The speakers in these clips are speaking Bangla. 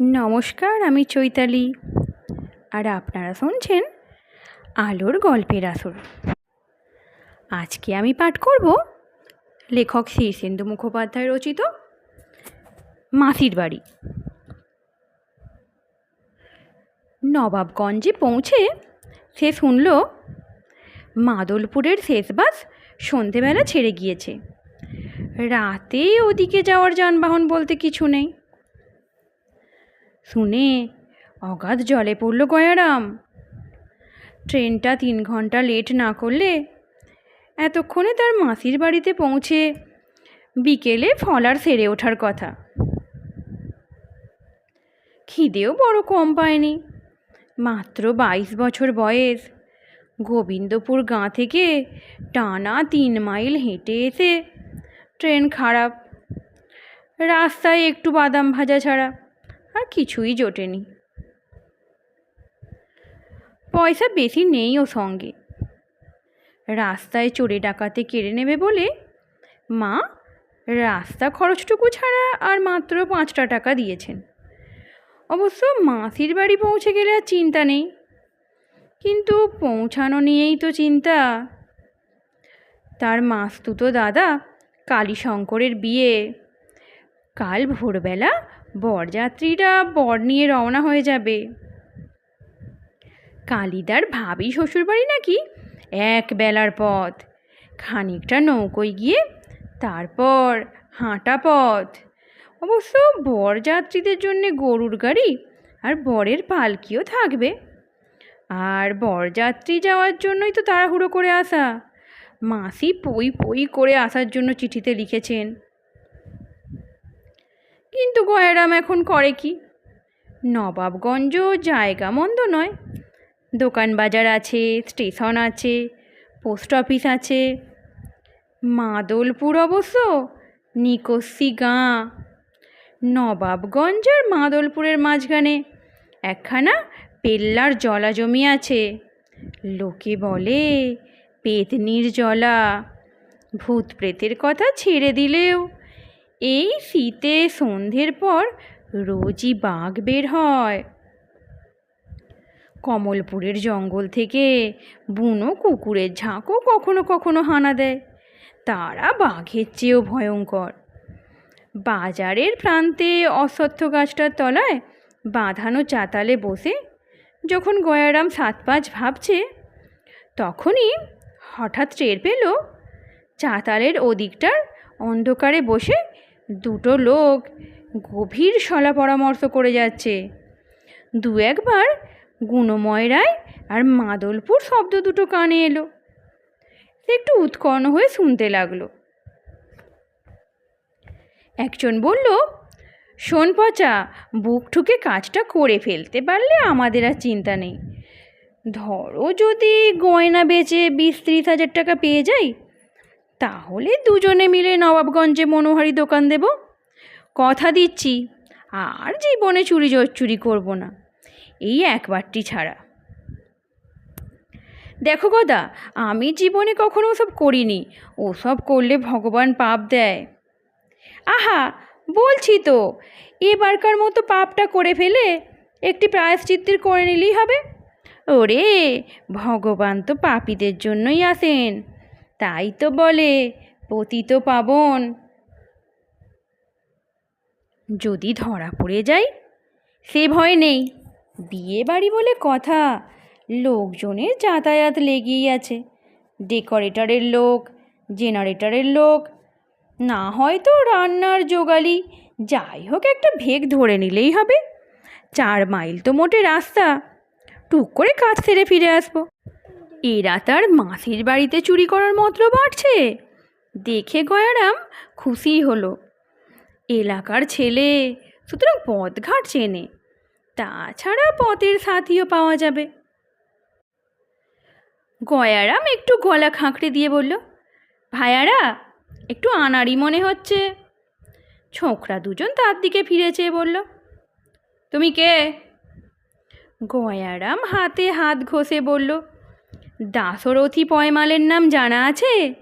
নমস্কার, আমি চৈতালি। আর আপনারা শুনছেন আলোর গল্পের আসর। আজকে আমি পাঠ করব লেখক শীর্ষেন্দু মুখোপাধ্যায় রচিত মাসির বাড়ি। নবাবগঞ্জে পৌঁছে সে শুনল মাদলপুরের শেষ বাস সন্ধেবেলা ছেড়ে গিয়েছে। রাতে ওদিকে যাওয়ার যানবাহন বলতে কিছু নেই। শুনে অগাধ জলে পড়ল গয়ারাম। ট্রেনটা তিন ঘণ্টা লেট না করলে এতক্ষণে তার মাসির বাড়িতে পৌঁছে বিকেলে ফলার সেরে ওঠার কথা। খিদেও বড় কম পায়নি। মাত্র বাইশ বছর বয়স। গোবিন্দপুর গাঁ থেকে টানা তিন মাইল হেঁটে এসে ট্রেন খারাপ। রাস্তায় একটু বাদাম ভাজা ছাড়া আর কিছুই জোটেনি। পয়সা বেশি নেই ও সঙ্গে। রাস্তায় চোরে ডাকাতে কেড়ে নেবে বলে? মা, রাস্তা খরচটুকু ছাড়া আর মাত্র পাঁচটা টাকা দিয়েছেন। অবশ্য মাসির বাড়ি পৌঁছে গেলে আর চিন্তা নেই। কিন্তু পৌঁছানো নিয়েই তো চিন্তা। তার মাস্তুতো দাদা কালীশঙ্করের বিয়ে। কাল ভোরবেলা বরযাত্রীরা বর নিয়ে রওনা হয়ে যাবে। কালিদার ভাবি শ্বশুরবাড়ি নাকি এক বেলার পথ। খানিকটা নৌকোয় গিয়ে তারপর হাঁটা পথ। অবশ্য বরযাত্রীদের জন্যে গরুর গাড়ি আর বরের পালকিও থাকবে। আর বরযাত্রী যাওয়ার জন্যই তো তাড়াহুড়ো করে আসা। মাসি পই পই করে আসার জন্য চিঠিতে লিখেছেন। কিন্তু গয়রাম এখন করে কি? নবাবগঞ্জ জায়গা মন্দ নয়। দোকান বাজার আছে, স্টেশন আছে, পোস্ট অফিস আছে। মাদলপুর অবশ্য নিকোসি গাঁ। নবাবগঞ্জ আর মাদলপুরের মাঝখানে একখানা পেল্লার জলা জমি আছে। লোকে বলে, পেতনির জলা। ভূত প্রেতের কথা ছেড়ে দিলেও এই শীতে সন্ধ্যের পর রোজই বাঘ বের হয়। কমলপুরের জঙ্গল থেকে বুনো কুকুরের ঝাঁকও কখনো কখনো হানা দেয়। তারা বাঘের চেয়েও ভয়ঙ্কর। বাজারের প্রান্তে অশ্বত্থ গাছটার তলায় বাঁধানো চাতালে বসে যখন গয়ারাম সাত পাঁচ ভাবছে, তখনই হঠাৎ টের পেল, চাতালের ওদিকটার অন্ধকারে বসে দুটো লোক গভীর সলা পরামর্শ করে যাচ্ছে। দু একবার গুণময় রায় আর মাদলপুর শব্দ দুটো কানে এলো। একটু উৎকর্ণ হয়ে শুনতে লাগল। একজন বলল, শোন পচা, বুক ঠুকে কাজটা করে ফেলতে পারলে আমাদের আর চিন্তা নেই। ধরো যদি গয়না বেচে বিশ ত্রিশ হাজার টাকা পেয়ে যাই তাহলে দুজনে মিলে নবাবগঞ্জে মনোহারি দোকান দেব। কথা দিচ্ছি, আর জীবনে চুরি চুরি করব না। এই একবারটি ছাড়া। দেখো গদা, আমি জীবনে কখনো ওসব করিনি। ওসব করলে ভগবান পাপ দেয়। আহা, বলছি তো, এবারকার মতো পাপটা করে ফেলে একটি প্রায়শ্চিত্তির করে নিলেই হবে? ওরে, ভগবান তো পাপীদের জন্যই আসেন। তাই তো বলে, পতিত পাবন। যদি ধরা পড়ে যাই সে ভয় নেই। বিয়ে বাড়ি বলে কথা, লোকজনের যাতায়াত লেগেই আছে। ডেকোরেটরের লোক, জেনারেটরের লোক, না হয়তো রান্নার জোগালি, যাই হোক একটা ভেগ ধরে নিলেই হবে। চার মাইল তো মোটে রাস্তা, টুক করে কাজ সেরে ফিরে আসব। এরা তার মাসির বাড়িতে চুরি করার মন্ত্র বাড়ছে দেখে গয়ারাম খুশি হলো। এলাকার ছেলে সুতরাং পথঘাট চেনে, তাছাড়া পথের সাথীও পাওয়া যাবে। গয়ারাম একটু গলা খাঁকড়ে দিয়ে বলল, ভাইয়ারা, একটু আনাড়ি মনে হচ্ছে। ছোকরা দুজন তার দিকে ফিরে চেয়ে বলল, তুমি কে? গয়ারাম হাতে হাত ঘষে বলল দাসরথী পয়মালের নাম জানা আছে?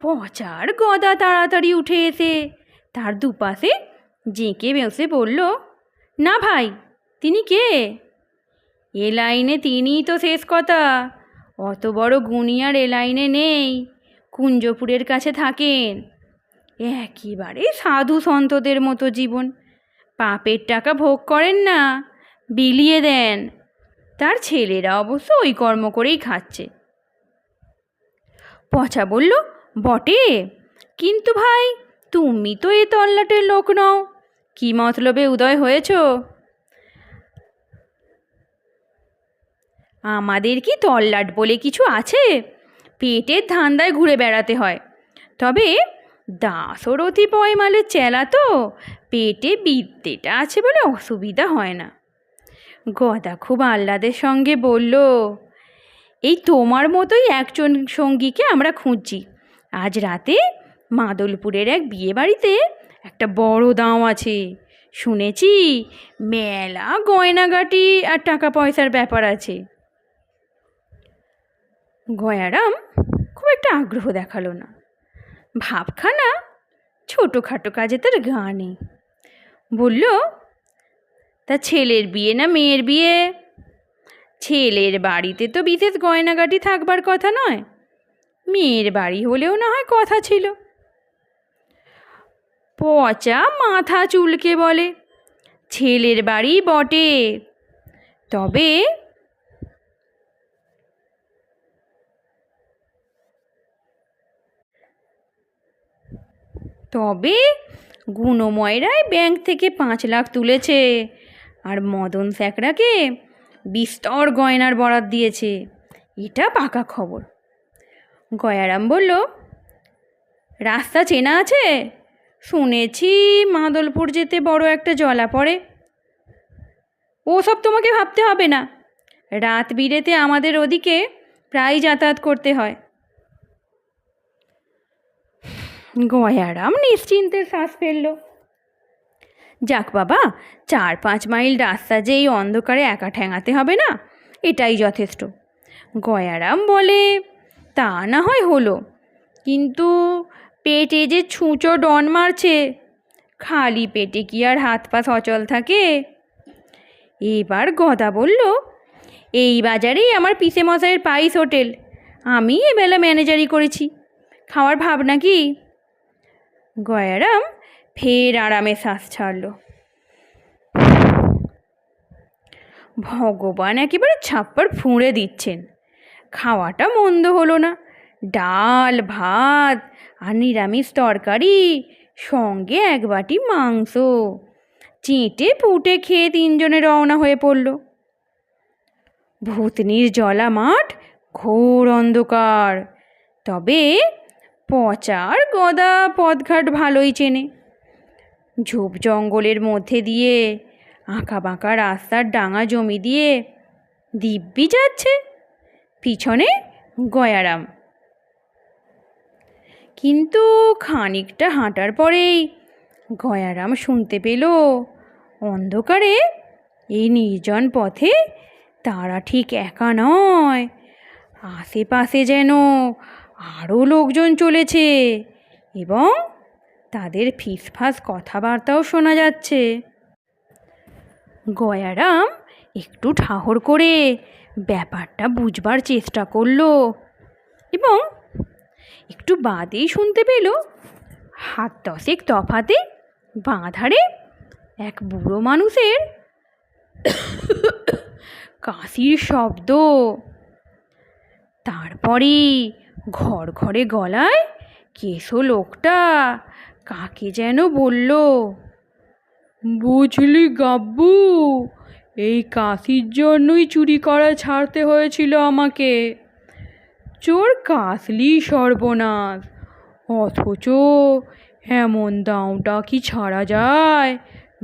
পচার গদা তাড়াতাড়ি উঠে এসে। তার দুপাশে জেঁকে বেঁসে বলল, না ভাই, তিনি কে? এ লাইনে তিনিই তো শেষ কথা। অত বড় গুণিয়ার এ লাইনে নেই। কুঞ্জপুরের কাছে থাকেন। একেবারে সাধু সন্তদের মতো জীবন। পাপের টাকা ভোগ করেন না, বিলিয়ে দেন। তার ছেলেরা অবশ্য ওই কর্ম করেই খাচ্ছে। পচা বলল, বটে, কিন্তু ভাই, তুমি তো এ তল্লাটের লোক নও। কি মতলবে উদয় হয়েছ? আমাদের কি তল্লাট বলে কিছু আছে? পেটের ধান্দায় ঘুরে বেড়াতে হয়। তবে দাসরথি পয়মালের চেলা তো পেটে বিদ্যেটা আছে বলে অসুবিধা হয় না। গদা খুব আহ্লাদের সঙ্গে বলল, এই তোমার মতোই একজন সঙ্গীকে আমরা খুঁজছি। আজ রাতে মাদলপুরের এক বিয়ে বাড়িতে একটা বড় দাম আছে। শুনেছি মেলা, গয়নাগাটি আর টাকা পয়সার ব্যাপার আছে। গয়ারাম খুব একটা আগ্রহ দেখাল না। ভাবখানা ছোটোখাটো কাজে তার গা নেই। বলল তা ছেলের বিয়ে না মেয়ের বিয়ে? ছেলের বাড়িতে তো বিশেষ গয়নাগাটি থাকবার কথা নয়। মেয়ের বাড়ি হলেও না হয় কথা ছিল। পচা মাথা চুলকে বলে, ছেলের বাড়ি বটে। তবে তবে গুণময়রাই ব্যাংক থেকে পাঁচ লাখ তুলেছে। আর মদন স্যাকরাকে বিস্তর গয়নার বরাত দিয়েছে। এটা পাকা খবর। গয়ারাম বলল, রাস্তা চেনা আছে? শুনেছি মাদলপুর যেতে বড় একটা জলা পড়ে। ওসব তোমাকে ভাবতে হবে না। রাত বিরেতে আমাদের ওদিকে প্রায় যাতায়াত করতে হয়। গয়ারাম নিশ্চিন্তের শ্বাস ফেলল। যাক বাবা, চার পাঁচ মাইল রাস্তা যে এই অন্ধকারে একা ঠেঙাতে হবে না, এটাই যথেষ্ট। গয়ারাম বলে, তা না হয় হলো। কিন্তু পেটে যে ছুঁচো ডন মারছে, খালি পেটে কি আর হাত পা সচল থাকে? এবার গদা বলল, এই বাজারেই আমার পিসে মশাইয়ের পাইস হোটেল, আমি এবেলা ম্যানেজারি করেছি। খাওয়ার ভাবনা কি? গয়ারাম ফের আরামে শ্বাস ছাড়ল। ভগবান একেবারে ছাপ্পার ফুঁড়ে দিচ্ছেন। খাওয়াটা মন্দ হলো না। ডাল, ভাত আর নিরামিষ তরকারি, সঙ্গে এক বাটি মাংস। চেটে পুটে খেয়ে তিনজনে রওনা হয়ে পড়ল। ভূতনির জলা মাঠ ঘোর অন্ধকার। তবে পচার গদা পথঘাট ভালোই চেনে। ঝোপ জঙ্গলের মধ্যে দিয়ে আঁকা বাঁকা রাস্তার ডাঙা জমি দিয়ে দিব্যি যাচ্ছে পিছনে গয়ারাম। কিন্তু খানিকটা হাঁটার পরেই গয়ারাম শুনতে পেল অন্ধকারে এই নির্জন পথে তারা ঠিক একা নয়। আশেপাশে যেন আরও লোকজন চলেছে এবং তাদের ফিসফাস কথাবার্তাও শোনা যাচ্ছে। গয়ারাম একটু ঠাহর করে ব্যাপারটা বুঝবার চেষ্টা করল এবং একটু বাদেই শুনতে পেল, হাত দশেক তফাতে বাঁধারে এক বুড়ো মানুষের কাশির শব্দ। তারপরেই ঘর ঘরে গলায় কেশো লোকটা কাকে যেন বলল? বুঝলি গাব্বু, এই কাশির জন্যই চুরি করা ছাড়তে হয়েছিল আমাকে। চোর কাশলি সর্বনাশ, অথচ এমন দাওটা কি ছাড়া যায়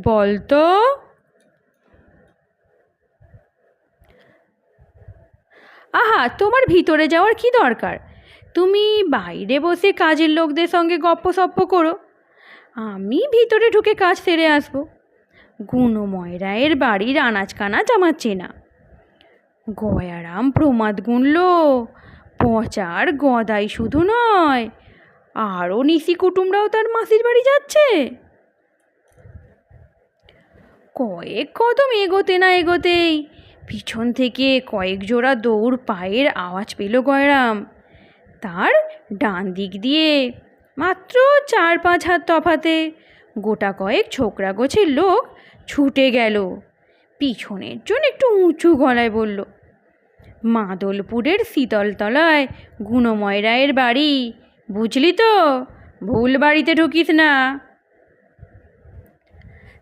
বলতো? আহা, তোমার ভিতরে যাওয়ার কি দরকার? তুমি বাইরে বসে কাজের লোকদের সঙ্গে গপ্প সপ্প করো। আমি ভিতরে ঢুকে কাজ সেরে আসব। গুণময় রায়ের বাড়ির আনাজ কানাজ আমার চেনা। গয়ারাম প্রমাদ গুনল, পচার গদাই শুধু নয়, আরও নিশি কুটুমরাও তার মাসির বাড়ি যাচ্ছে। কয়েক কদম এগোতে না এগোতেই পিছন থেকে কয়েক জোড়া দৌড় পায়ের আওয়াজ পেল গয়রাম। তার ডান দিক দিয়ে মাত্র চার পাঁচ হাত তফাতে। গোটা কয়েক ছোকরা গোছের লোক ছুটে গেল। পিছনের জন একটু উঁচু গলায় বলল, মাদলপুরের শীতলতলায় গুণময় রায়ের বাড়ি, বুঝলি তো? ভুল বাড়িতে ঢুকিস না।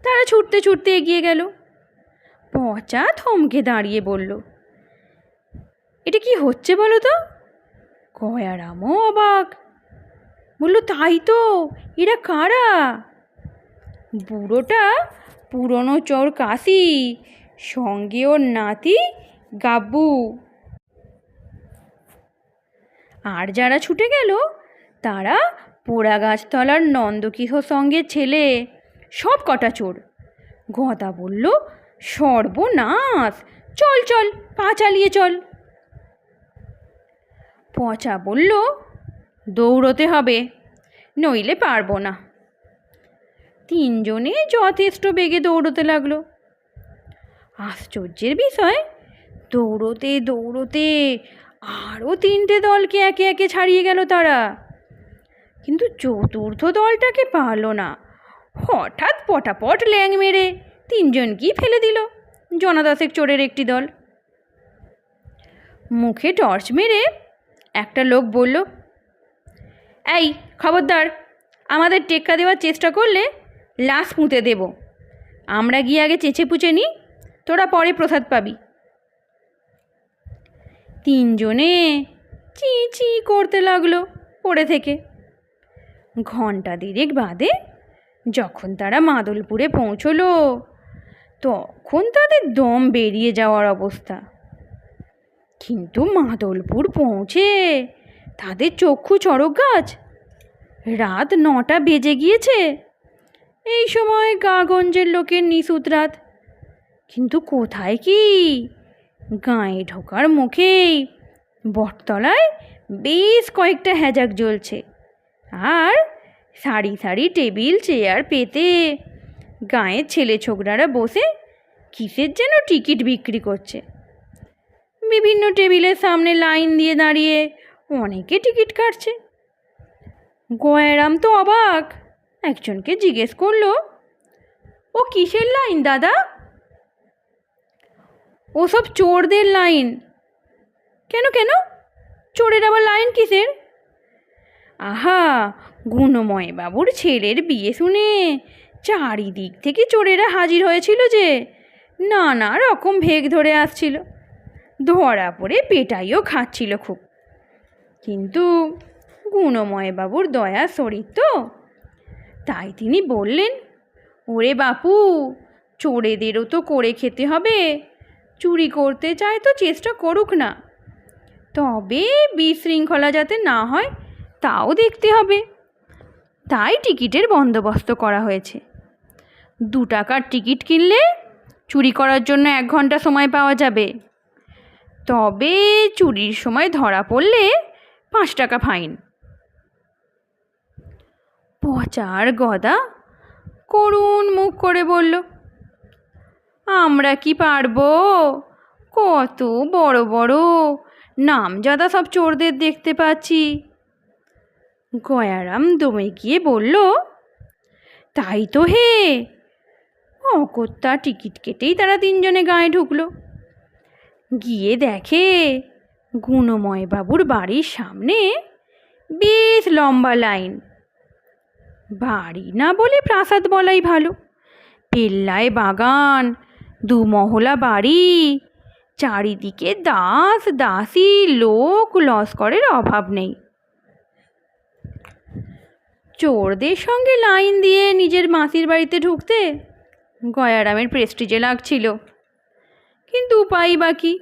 তারা ছুটতে ছুটতে এগিয়ে গেল। পচা থমকে দাঁড়িয়ে বলল, এটা কি হচ্ছে বলো তো? কয়ারামও অবাক বলল, তাই তো, এরা কারা? বুড়োটা পুরনো চোর কাশি, সঙ্গে ওর নাতি গাব্বু। আর যারা ছুটে গেল, তারা পোড়া গাছতলার নন্দকিশোর সঙ্গে ছেলে, সব কটা চোর। গদা বলল, সর্বনাশ, চল চল, পা চালিয়ে চল। পচা বলল দৌড়তে হবে, নইলে পারব না। তিনজনে যথেষ্ট বেগে দৌড়তে লাগল। আশ্চর্যের বিষয়, দৌড়তে দৌড়তে আরও তিনটে দলকে একে একে ছাড়িয়ে গেল তারা। কিন্তু চতুর্থ দলটাকে পারল না। হঠাৎ পটাপট ল্যাং মেরে তিনজনকেই ফেলে দিল? জনাদাসেক চোরের একটি দল। মুখে টর্চ মেরে একটা লোক বলল এই, খবরদার, আমাদের টেক্কা দেওয়ার চেষ্টা করলে লাশ পুঁতে দেব। আমরা গিয়ে আগে চেঁচে পুচে নিই, তোরা পরে প্রসাদ পাবি। তিনজনে চি চি করতে লাগল পড়ে থেকে। ঘণ্টা দেড়েক বাদে যখন তারা মাদলপুরে পৌঁছলো, তখন তাদের দম বেরিয়ে যাওয়ার অবস্থা। কিন্তু মাদলপুর পৌঁছে তাদের চক্ষু চড়ক গাছ রাত নটা বেজে গিয়েছে। এই সময় গাগঞ্জের লোকের নিশুত রাত। কিন্তু কোথায় কি? গাঁয়ে ঢোকার মুখেই বটতলায় বেশ কয়েকটা হ্যাজাক জ্বলছে। আর সারি সারি টেবিল, চেয়ার পেতে গাঁয়ের ছেলে ছোকরারা বসে কিসের যেন টিকিট বিক্রি করছে। বিভিন্ন টেবিলের সামনে লাইন দিয়ে দাঁড়িয়ে অনেকে টিকিট কাটছে। গয়ারাম তো অবাক। একজনকে জিজ্ঞেস করল, ও কিসের লাইন দাদা? ওসব চোরদের লাইন। কেন কেন? চোরের আবার লাইন কিসের? আহা গুণময় বাবুর ছেলের বিয়ে শুনে চারিদিক থেকে চোরেরা হাজির হয়েছিল যে, নানা রকম ভেগ ধরে আসছিল। ধরা পড়ে পেটাইও খাচ্ছিল খুব। কিন্তু গুণময় বাবুর দয়া শরীর তো? তাই তিনি বললেন, ওরে বাপু, চোরেদেরও তো করে খেতে হবে। চুরি করতে চায় তো চেষ্টা করুক না। তবে বিশৃঙ্খলা যাতে না হয়, তাও দেখতে হবে। তাই টিকিটের বন্দোবস্ত করা হয়েছে। দু টাকার টিকিট কিনলে চুরি করার জন্য এক ঘণ্টা সময় পাওয়া যাবে। তবে চুরির সময় ধরা পড়লে পাঁচ টাকা ফাইন। পচার গদা? করুণ মুখ করে বলল, আমরা কি পারব? কত বড় বড় নামজাদা সব চোরদের দেখতে পাচ্ছি। গয়ারাম দমে গিয়ে বলল, তাই তো হে। অকর্তা টিকিট কেটেই তারা তিনজনে গায়ে ঢুকলো। গিয়ে দেখে গুণময় বাবুর বাড়ির সামনে বেশ লম্বা লাইন। বাড়ি না বলে প্রাসাদ বলাই ভালো। পেল্লায় বাগান দুমহলা বাড়ি, চারিদিকে দাস দাসী লোক লস্করের অভাব নেই। চোরদের সঙ্গে লাইন দিয়ে নিজের মাসির বাড়িতে ঢুকতে গয়ারামের প্রেস্টিজে লাগছিল। কিন্তু উপায় বাকি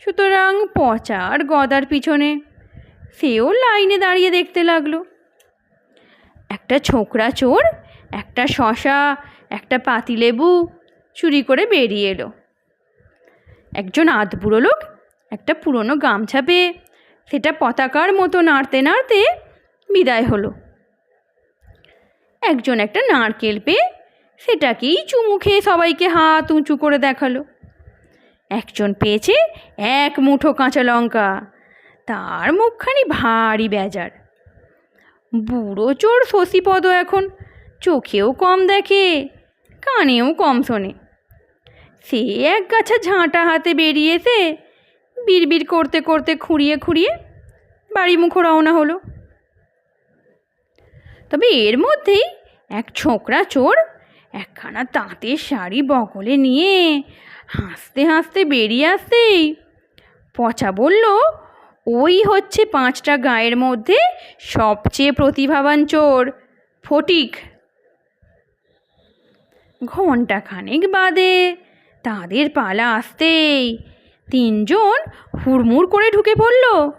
সুতরাং পচার গদার পিছনে সেও লাইনে দাঁড়িয়ে দেখতে লাগল। একটা ছোকরা চোর, একটা শশা, একটা পাতিলেবু চুরি করে বেরিয়ে এলো। একজন আধবুড়ো লোক একটা পুরনো গামছা পেয়ে সেটা পতাকার মতো নাড়তে নাড়তে বিদায় হলো। একজন একটা নারকেল পেয়ে সেটাকেই চুমু খেয়ে সবাইকে হাত উঁচু করে দেখাল। একজন পেয়েছে এক মুঠো কাঁচা লঙ্কা, তার মুখখানি ভারী বেজার। বুড়ো চোর শশীপদ এখন। চোখেও কম দেখে, কানেও কম শোনে। সে এক গাছা ঝাঁটা হাতে বেরিয়ে এসে বিড়বিড় করতে করতে খুঁড়িয়ে খুঁড়িয়ে বাড়ি মুখো রওনা হলো। তবে এর মধ্যেই এক ছোকরা চোর একখানা তাঁতের শাড়ি বগলে নিয়ে হাসতে হাসতে বেরিয়ে আসতেই পচা বলল ওই হচ্ছে পাঁচটা গায়ের মধ্যে সবচেয়ে প্রতিভাবান চোর, ফটিক। ঘণ্টা খানেক বাদে তাদের পালা আসতেই তিনজন হুড়মুড় করে ঢুকে পড়ল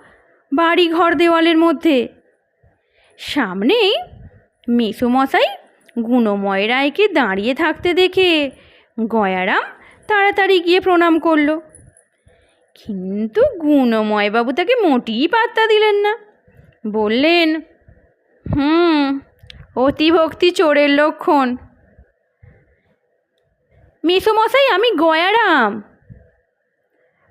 বাড়ি ঘর দেওয়ালের মধ্যে। সামনেই মেসোমশাই গুণময় রায়কে দাঁড়িয়ে থাকতে দেখে গয়ারাম তাড়াতাড়ি গিয়ে প্রণাম করল। কিন্তু গুণময়বাবু তাকে মোটেই পাত্তা দিলেন না। বললেন, হুম, অতিভক্তি চোরের লক্ষণ। মেসোমশাই আমি গয়ারাম।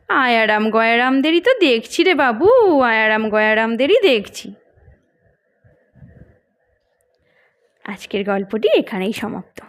আয়ারাম গয়ারামদেরই তো দেখছি রে বাবু, আয়ারাম গয়ারামদেরই দেখছি। আজকের গল্পটি এখানেই সমাপ্ত।